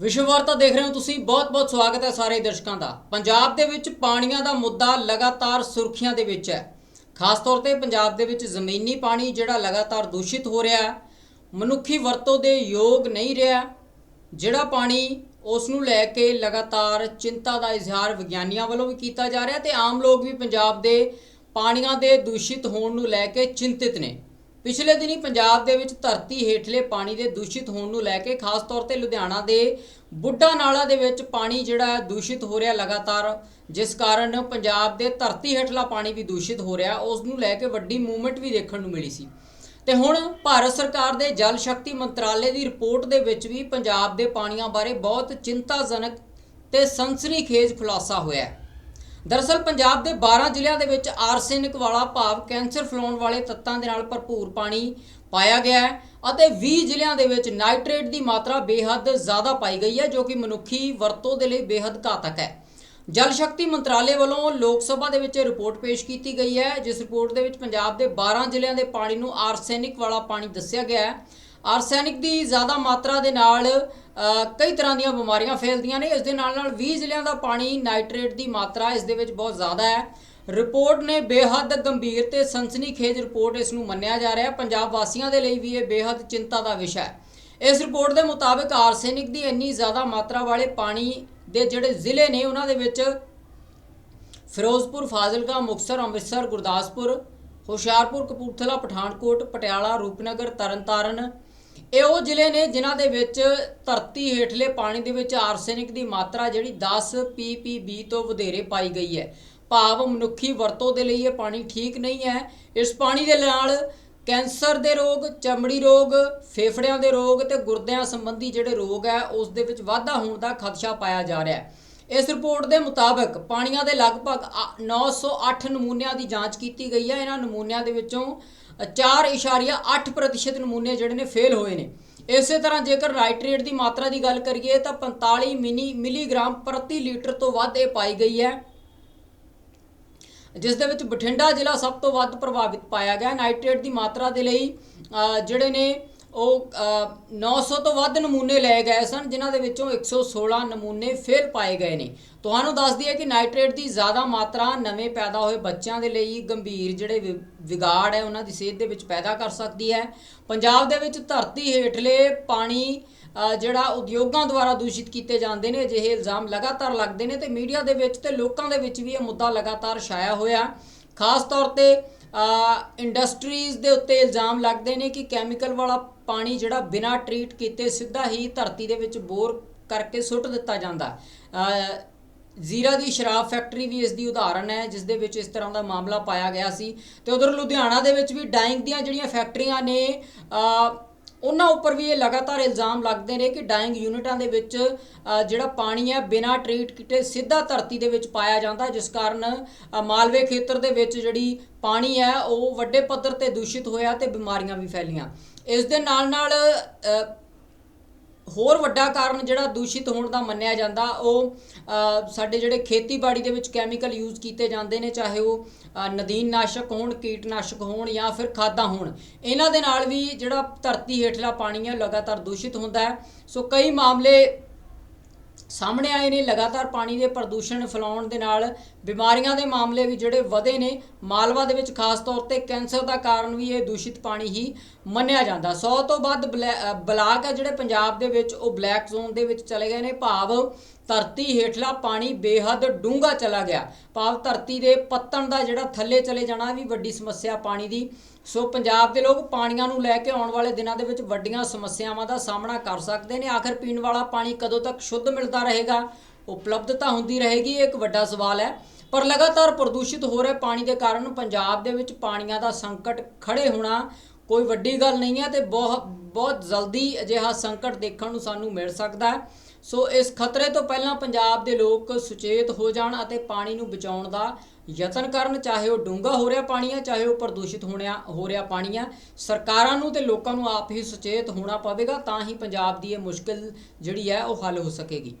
ਵਿਸ਼ਵ ਵਾਰਤਾ ਦੇਖ ਰਹੇ ਹੋ ਤੁਸੀਂ ਬਹੁਤ-ਬਹੁਤ ਸਵਾਗਤ ਹੈ ਸਾਰੇ ਦਰਸ਼ਕਾਂ ਦਾ। ਪੰਜਾਬ ਦੇ ਵਿੱਚ ਪਾਣੀਆਂ ਦਾ ਮੁੱਦਾ ਲਗਾਤਾਰ ਸੁਰਖੀਆਂ ਦੇ ਵਿੱਚ ਹੈ। ਖਾਸ ਤੌਰ ਤੇ ਪੰਜਾਬ ਦੇ ਵਿੱਚ ਜ਼ਮੀਨੀ ਪਾਣੀ ਜਿਹੜਾ ਲਗਾਤਾਰ ਦੂਸ਼ਿਤ ਹੋ ਰਿਹਾ ਹੈ, ਮਨੁੱਖੀ ਵਰਤੋਂ ਦੇ ਯੋਗ ਨਹੀਂ ਰਿਹਾ, ਜਿਹੜਾ ਪਾਣੀ ਉਸ ਨੂੰ ਲੈ ਕੇ ਲਗਾਤਾਰ ਚਿੰਤਾ ਦਾ ਇਜ਼ਹਾਰ ਵਿਗਿਆਨੀਆਂ ਵੱਲੋਂ ਵੀ ਕੀਤਾ ਜਾ ਰਿਹਾ ਤੇ ਆਮ ਲੋਕ ਵੀ ਪੰਜਾਬ ਦੇ ਪਾਣੀਆਂ ਦੇ ਦੂਸ਼ਿਤ ਹੋਣ ਨੂੰ ਲੈ ਕੇ ਚਿੰਤਿਤ ਨੇ। ਪਿਛਲੇ ਦਿਨੀ ਪੰਜਾਬ ਦੇ ਵਿੱਚ ਧਰਤੀ ਹੇਠਲੇ ਪਾਣੀ ਦੇ ਦੂਸ਼ਿਤ ਹੋਣ ਨੂੰ ਲੈ ਕੇ ਖਾਸ ਤੌਰ ਤੇ ਲੁਧਿਆਣਾ ਦੇ ਬੁੱਢਾ ਨਾਲਾ ਦੇ ਵਿੱਚ ਪਾਣੀ ਜਿਹੜਾ ਹੈ ਦੂਸ਼ਿਤ ਹੋ ਰਿਹਾ ਲਗਾਤਾਰ, ਜਿਸ ਕਾਰਨ ਪੰਜਾਬ ਦੇ ਧਰਤੀ ਹੇਠਲਾ ਪਾਣੀ ਵੀ ਦੂਸ਼ਿਤ ਹੋ ਰਿਹਾ, ਉਸ ਨੂੰ ਲੈ ਕੇ ਵੱਡੀ ਮੂਵਮੈਂਟ ਵੀ ਦੇਖਣ ਨੂੰ ਮਿਲੀ ਸੀ। ਤੇ ਹੁਣ ਭਾਰਤ ਸਰਕਾਰ ਦੇ ਜਲ ਸ਼ਕਤੀ ਮੰਤਰਾਲੇ ਦੀ ਰਿਪੋਰਟ ਦੇ ਵਿੱਚ ਵੀ ਪੰਜਾਬ ਦੇ ਪਾਣੀਆਂ ਬਾਰੇ ਬਹੁਤ ਚਿੰਤਾਜਨਕ ਤੇ ਸਨਸਨੀਖੇਜ਼ ਖੁਲਾਸਾ ਹੋਇਆ ਹੈ। ਦਰਅਸਲ ਪੰਜਾਬ ਦੇ 12 ਜ਼ਿਲ੍ਹਿਆਂ ਦੇ ਵਿੱਚ ਆਰਸੈਨਿਕ ਵਾਲਾ ਭਾਵ ਕੈਂਸਰ ਫੈਲਾਉਣ ਵਾਲੇ ਤੱਤਾਂ ਦੇ ਨਾਲ ਭਰਪੂਰ ਪਾਣੀ ਪਾਇਆ ਗਿਆ ਹੈ ਅਤੇ 20 ਜ਼ਿਲ੍ਹਿਆਂ ਦੇ ਵਿੱਚ ਨਾਈਟ੍ਰੇਟ ਦੀ ਮਾਤਰਾ ਬੇਹੱਦ ਜ਼ਿਆਦਾ ਪਾਈ ਗਈ ਹੈ, ਜੋ ਕਿ ਮਨੁੱਖੀ ਵਰਤੋਂ ਦੇ ਲਈ ਬੇਹੱਦ ਘਾਤਕ ਹੈ। ਜਲ ਸ਼ਕਤੀ ਮੰਤਰਾਲੇ ਵੱਲੋਂ ਲੋਕ ਸਭਾ ਦੇ ਵਿੱਚ ਇਹ ਰਿਪੋਰਟ ਪੇਸ਼ ਕੀਤੀ ਗਈ ਹੈ। ਜਿਸ ਰਿਪੋਰਟ ਦੇ ਵਿੱਚ ਪੰਜਾਬ ਦੇ 12 ਜ਼ਿਲ੍ਹਿਆਂ ਦੇ ਪਾਣੀ ਨੂੰ ਆਰਸੈਨਿਕ ਵਾਲਾ ਪਾਣੀ ਦੱਸਿਆ ਗਿਆ ਹੈ। ਆਰਸੈਨਿਕ ਦੀ ਜ਼ਿਆਦਾ ਮਾਤਰਾ ਦੇ ਨਾਲ ਕਈ ਤਰ੍ਹਾਂ ਦੀਆਂ ਬਿਮਾਰੀਆਂ ਫੈਲਦੀਆਂ ਨੇ। ਇਸ ਦੇ ਨਾਲ ਨਾਲ 20 ਜ਼ਿਲ੍ਹਿਆਂ ਦਾ ਪਾਣੀ ਨਾਈਟ੍ਰੇਟ ਦੀ ਮਾਤਰਾ ਇਸ ਦੇ ਵਿੱਚ ਬਹੁਤ ਜ਼ਿਆਦਾ ਹੈ। ਰਿਪੋਰਟ ਨੇ ਬੇਹੱਦ ਗੰਭੀਰ ਤੇ ਸਨਸਨੀਖੇਜ਼ ਰਿਪੋਰਟ ਇਸ ਨੂੰ ਮੰਨਿਆ ਜਾ ਰਿਹਾ ਪੰਜਾਬ ਵਾਸੀਆਂ ਦੇ ਲਈ ਵੀ ਇਹ ਬੇਹੱਦ ਚਿੰਤਾ ਦਾ ਵਿਸ਼ਾ ਹੈ। ਇਸ ਰਿਪੋਰਟ ਦੇ ਮੁਤਾਬਕ ਆਰਸੈਨਿਕ ਦੀ ਇੰਨੀ ਜ਼ਿਆਦਾ ਮਾਤਰਾ ਵਾਲੇ ਪਾਣੀ ਦੇ ਜਿਹੜੇ ਜ਼ਿਲ੍ਹੇ ਨੇ, ਉਹਨਾਂ ਦੇ ਵਿੱਚ ਫਿਰੋਜ਼ਪੁਰ, ਫਾਜ਼ਿਲਕਾ, ਮੁਕਤਸਰ, ਅੰਮ੍ਰਿਤਸਰ, ਗੁਰਦਾਸਪੁਰ, ਹੁਸ਼ਿਆਰਪੁਰ, ਕਪੂਰਥਲਾ, ਪਠਾਨਕੋਟ, ਪਟਿਆਲਾ, ਰੂਪਨਗਰ, ਤਰਨਤਾਰਨ ਇਹ ਉਹ ਜ਼ਿਲ੍ਹੇ ਨੇ ਜਿਨ੍ਹਾਂ ਦੇ ਵਿੱਚ ਧਰਤੀ ਹੇਠਲੇ ਪਾਣੀ ਦੇ ਵਿੱਚ ਆਰਸੈਨਿਕ ਦੀ ਮਾਤਰਾ ਜਿਹੜੀ 10 ppb ਤੋਂ ਵਧੇਰੇ ਪਾਈ ਗਈ ਹੈ। ਭਾਵ ਮਨੁੱਖੀ ਵਰਤੋਂ ਦੇ ਲਈ ਇਹ ਪਾਣੀ ਠੀਕ ਨਹੀਂ ਹੈ। ਇਸ ਪਾਣੀ ਦੇ ਨਾਲ ਕੈਂਸਰ ਦੇ ਰੋਗ, ਚਮੜੀ ਰੋਗ, ਫੇਫੜਿਆਂ ਦੇ ਰੋਗ ਤੇ ਗੁਰਦਿਆਂ ਸੰਬੰਧੀ ਜਿਹੜੇ ਰੋਗ ਹੈ, ਉਸ ਦੇ ਵਿੱਚ ਵਾਧਾ ਹੋਣ ਦਾ ਖਦਸ਼ਾ ਪਾਇਆ ਜਾ ਰਿਹਾ ਹੈ। ਇਸ ਰਿਪੋਰਟ ਦੇ ਮੁਤਾਬਕ ਪਾਣੀਆਂ ਦੇ ਲਗਭਗ ਆ- 908 ਨਮੂਨਿਆਂ ਦੀ ਜਾਂਚ ਕੀਤੀ ਗਈ ਹੈ। ਇਹਨਾਂ ਨਮੂਨਿਆਂ ਦੇ ਵਿੱਚੋਂ 4.8% ਨਮੂਨੇ ਜਿਹੜੇ ਨੇ ਫੇਲ ਹੋਏ ਨੇ। ਇਸੇ ਤਰ੍ਹਾਂ ਜੇਕਰ ਨਾਈਟ੍ਰੇਟ ਦੀ ਮਾਤਰਾ ਦੀ ਗੱਲ ਕਰੀਏ ਤਾਂ 45 ਮਿਨੀ ਮਿਲੀਗ੍ਰਾਮ ਪ੍ਰਤੀ ਲੀਟਰ ਤੋਂ ਵੱਧ ਇਹ ਪਾਈ ਗਈ ਹੈ। ਜਿਸ ਦੇ ਵਿੱਚ ਬਠਿੰਡਾ ਜ਼ਿਲ੍ਹਾ ਸਭ ਤੋਂ ਵੱਧ ਪ੍ਰਭਾਵਿਤ ਪਾਇਆ ਗਿਆ। ਨਾਈਟ੍ਰੇਟ ਦੀ ਮਾਤਰਾ ਦੇ ਲਈ ਜਿਹੜੇ ਨੇ ਉਹ ਅ, 900 ਤੋਂ ਵੱਧ ਨਮੂਨੇ ਲਏ ਗਏ ਸਨ ਜਿਨ੍ਹਾਂ ਦੇ ਵਿੱਚੋਂ 116 ਨਮੂਨੇ ਫੇਲ ਪਾਏ ਗਏ ਨੇ। ਤੁਹਾਨੂੰ ਦੱਸ ਦਈਏ ਕਿ ਨਾਈਟ੍ਰੇਟ ਦੀ ਜ਼ਿਆਦਾ ਮਾਤਰਾ ਨਵੇਂ ਪੈਦਾ ਹੋਏ ਬੱਚਿਆਂ ਦੇ ਲਈ ਗੰਭੀਰ ਜਿਹੜੇ ਵਿ- ਵਿਗਾੜ ਹੈ ਉਹਨਾਂ ਦੀ ਸਿਹਤ ਦੇ ਵਿੱਚ ਪੈਦਾ ਕਰ ਸਕਦੀ ਹੈ। ਪੰਜਾਬ ਦੇ ਵਿੱਚ ਧਰਤੀ ਹੇਠਲੇ ਪਾਣੀ ਜਿਹੜਾ ਉਦਯੋਗਾਂ ਦੁਆਰਾ ਦੂਸ਼ਿਤ ਕੀਤੇ ਜਾਂਦੇ ਨੇ ਅਜਿਹੇ ਇਲਜ਼ਾਮ ਲਗਾਤਾਰ ਲੱਗਦੇ ਨੇ ਤੇ ਮੀਡੀਆ ਦੇ ਵਿੱਚ ਤੇ ਲੋਕਾਂ ਦੇ ਵਿੱਚ ਵੀ ਇਹ ਮੁੱਦਾ ਲਗਾਤਾਰ ਛਾਇਆ ਹੋਇਆ। ਖਾਸ ਤੌਰ ਤੇ ਇੰਡਸਟਰੀਜ਼ ਦੇ ਉੱਤੇ ਇਲਜ਼ਾਮ ਲੱਗਦੇ ਨੇ ਕਿ ਕੈਮੀਕਲ ਵਾਲਾ ਪਾਣੀ ਜਿਹੜਾ ਬਿਨਾਂ ਟਰੀਟ ਕੀਤੇ ਸਿੱਧਾ ਹੀ ਧਰਤੀ ਦੇ ਵਿੱਚ ਬੋਰ ਕਰਕੇ ਸੁੱਟ ਦਿੱਤਾ ਜਾਂਦਾ। ਜ਼ੀਰਾ ਦੀ ਸ਼ਰਾਬ ਫੈਕਟਰੀ ਵੀ ਇਸ ਦੀ ਉਦਾਹਰਨ ਹੈ, ਜਿਸ ਦੇ ਵਿੱਚ ਇਸ ਤਰ੍ਹਾਂ ਦਾ ਮਾਮਲਾ ਪਾਇਆ ਗਿਆ ਸੀ। ਤੇ ਉਧਰ ਲੁਧਿਆਣਾ ਦੇ ਵਿੱਚ ਵੀ ਡਾਈਂਗ ਦੀਆਂ ਜਿਹੜੀਆਂ ਫੈਕਟਰੀਆਂ ਨੇ ਉਹਨਾਂ ਉੱਪਰ ਵੀ ਇਹ ਲਗਾਤਾਰ ਇਲਜ਼ਾਮ ਲੱਗਦੇ ਨੇ ਕਿ ਡਾਈਂਗ ਯੂਨਿਟਾਂ ਦੇ ਵਿੱਚ ਜਿਹੜਾ ਪਾਣੀ ਹੈ ਬਿਨਾਂ ਟਰੀਟ ਕੀਤੇ ਸਿੱਧਾ ਧਰਤੀ ਦੇ ਵਿੱਚ ਪਾਇਆ ਜਾਂਦਾ ਜਿਸ ਕਾਰਨ ਮਾਲਵੇ ਖੇਤਰ ਦੇ ਵਿੱਚ ਜਿਹੜੀ ਪਾਣੀ ਹੈ, ਉਹ ਵੱਡੇ ਪੱਧਰ ਤੇ ਦੂਸ਼ਿਤ ਹੋਇਆ ਤੇ ਬਿਮਾਰੀਆਂ ਵੀ ਫੈਲੀਆਂ। ਇਸ ਦੇ ਨਾਲ ਨਾਲ ਹੋਰ ਵੱਡਾ ਕਾਰਨ ਜਿਹੜਾ ਦੂਸ਼ਿਤ ਹੋਣ ਦਾ ਮੰਨਿਆ ਜਾਂਦਾ, ਉਹ ਸਾਡੇ ਜਿਹੜੇ ਖੇਤੀਬਾੜੀ ਦੇ ਵਿੱਚ ਕੈਮੀਕਲ ਯੂਜ਼ ਕੀਤੇ ਜਾਂਦੇ ਨੇ, ਚਾਹੇ ਉਹ ਨਦੀਨ ਨਾਸ਼ਕ ਹੋਣ, ਕੀਟਨਾਸ਼ਕ ਹੋਣ ਜਾਂ ਫਿਰ ਖਾਦਾਂ ਹੋਣ, ਇਹਨਾਂ ਦੇ ਨਾਲ ਵੀ ਜਿਹੜਾ ਧਰਤੀ ਹੇਠਲਾ ਪਾਣੀ ਹੈ ਲਗਾਤਾਰ ਦੂਸ਼ਿਤ ਹੁੰਦਾ ਹੈ। ਸੋ ਕਈ ਮਾਮਲੇ ਸਾਹਮਣੇ ਆਏ ਨੇ। ਲਗਾਤਾਰ ਪਾਣੀ ਦੇ ਪ੍ਰਦੂਸ਼ਣ ਫੈਲਾਉਣ ਦੇ ਨਾਲ ਬਿਮਾਰੀਆਂ ਦੇ ਮਾਮਲੇ ਵੀ ਜਿਹੜੇ ਵਧੇ ਨੇ, ਮਾਲਵਾ ਦੇ ਵਿੱਚ ਖਾਸ ਤੌਰ ਤੇ ਕੈਂਸਰ ਦਾ ਕਾਰਨ ਵੀ ਇਹ ਦੂਸ਼ਿਤ ਪਾਣੀ ਹੀ ਮੰਨਿਆ ਜਾਂਦਾ। 100 ਤੋਂ ਵੱਧ ਬਲੈ- ਬਲਾਕ ਹੈ ਜਿਹੜੇ ਪੰਜਾਬ ਦੇ ਵਿੱਚ, ਉਹ ਬਲੈਕ ਜ਼ੋਨ ਦੇ ਵਿੱਚ ਚਲੇ ਗਏ ਨੇ। ਭਾਵ ਧਰਤੀ ਹੇਠਲਾ ਪਾਣੀ ਬੇਹੱਦ ਡੂੰਘਾ ਚਲਾ ਗਿਆ। ਭਾਵ ਧਰਤੀ ਦੇ ਪੱਤਣ ਦਾ ਜਿਹੜਾ ਥੱਲੇ ਚਲੇ ਜਾਣਾ ਵੀ ਵੱਡੀ ਸਮੱਸਿਆ ਪਾਣੀ ਦੀ। ਸੋ ਪੰਜਾਬ ਦੇ ਲੋਕ ਪਾਣੀਆਂ ਨੂੰ ਲੈ ਕੇ ਆਉਣ ਵਾਲੇ ਦਿਨਾਂ ਦੇ ਵਿੱਚ ਵੱਡੀਆਂ ਸਮੱਸਿਆਵਾਂ ਦਾ ਸਾਹਮਣਾ ਕਰ ਸਕਦੇ ਨੇ। ਆਖਰ ਪੀਣ ਵਾਲਾ ਪਾਣੀ ਕਦੋਂ ਤੱਕ ਸ਼ੁੱਧ ਮਿਲਦਾ ਰਹੇਗਾ? ਉਪਲਬਧਤਾ ਹੁੰਦੀ ਰਹੇਗੀ, ਇਹ ਇੱਕ ਵੱਡਾ ਸਵਾਲ ਹੈ। ਪਰ ਲਗਾਤਾਰ ਪ੍ਰਦੂਸ਼ਿਤ ਹੋ ਰਿਹਾ ਪਾਣੀ ਦੇ ਕਾਰਨ ਪੰਜਾਬ ਦੇ ਵਿੱਚ ਪਾਣੀਆਂ ਦਾ ਸੰਕਟ ਖੜੇ ਹੋਣਾ ਕੋਈ ਵੱਡੀ ਗੱਲ ਨਹੀਂ ਹੈ ਤੇ ਬਹੁਤ ਬਹੁਤ ਜਲਦੀ ਅਜਿਹਾ ਸੰਕਟ ਦੇਖਣ ਨੂੰ ਸਾਨੂੰ ਮਿਲ ਸਕਦਾ ਹੈ। ਸੋ ਇਸ ਖਤਰੇ ਤੋਂ ਪਹਿਲਾਂ ਪੰਜਾਬ ਦੇ ਲੋਕ ਸੁਚੇਤ ਹੋ ਜਾਣ ਅਤੇ ਪਾਣੀ ਨੂੰ ਬਚਾਉਣ ਦਾ ਯਤਨ ਕਰਨ, ਚਾਹੇ ਉਹ ਡੂੰਘਾ ਹੋ ਰਿਹਾ ਪਾਣੀ ਆ ਚਾਹੇ ਉਹ ਪ੍ਰਦੂਸ਼ਿਤ ਹੋਣਿਆ, ਹੋ ਰਿਹਾ ਪਾਣੀ ਆ ਸਰਕਾਰਾਂ ਨੂੰ ਤੇ ਲੋਕਾਂ ਨੂੰ ਆਪ ਹੀ ਸੁਚੇਤ ਹੋਣਾ ਪਵੇਗਾ, ਤਾਂ ਹੀ ਪੰਜਾਬ ਦੀ ਇਹ ਮੁਸ਼ਕਲ ਜਿਹੜੀ ਹੈ, ਉਹ ਹੱਲ ਹੋ ਸਕੇਗੀ।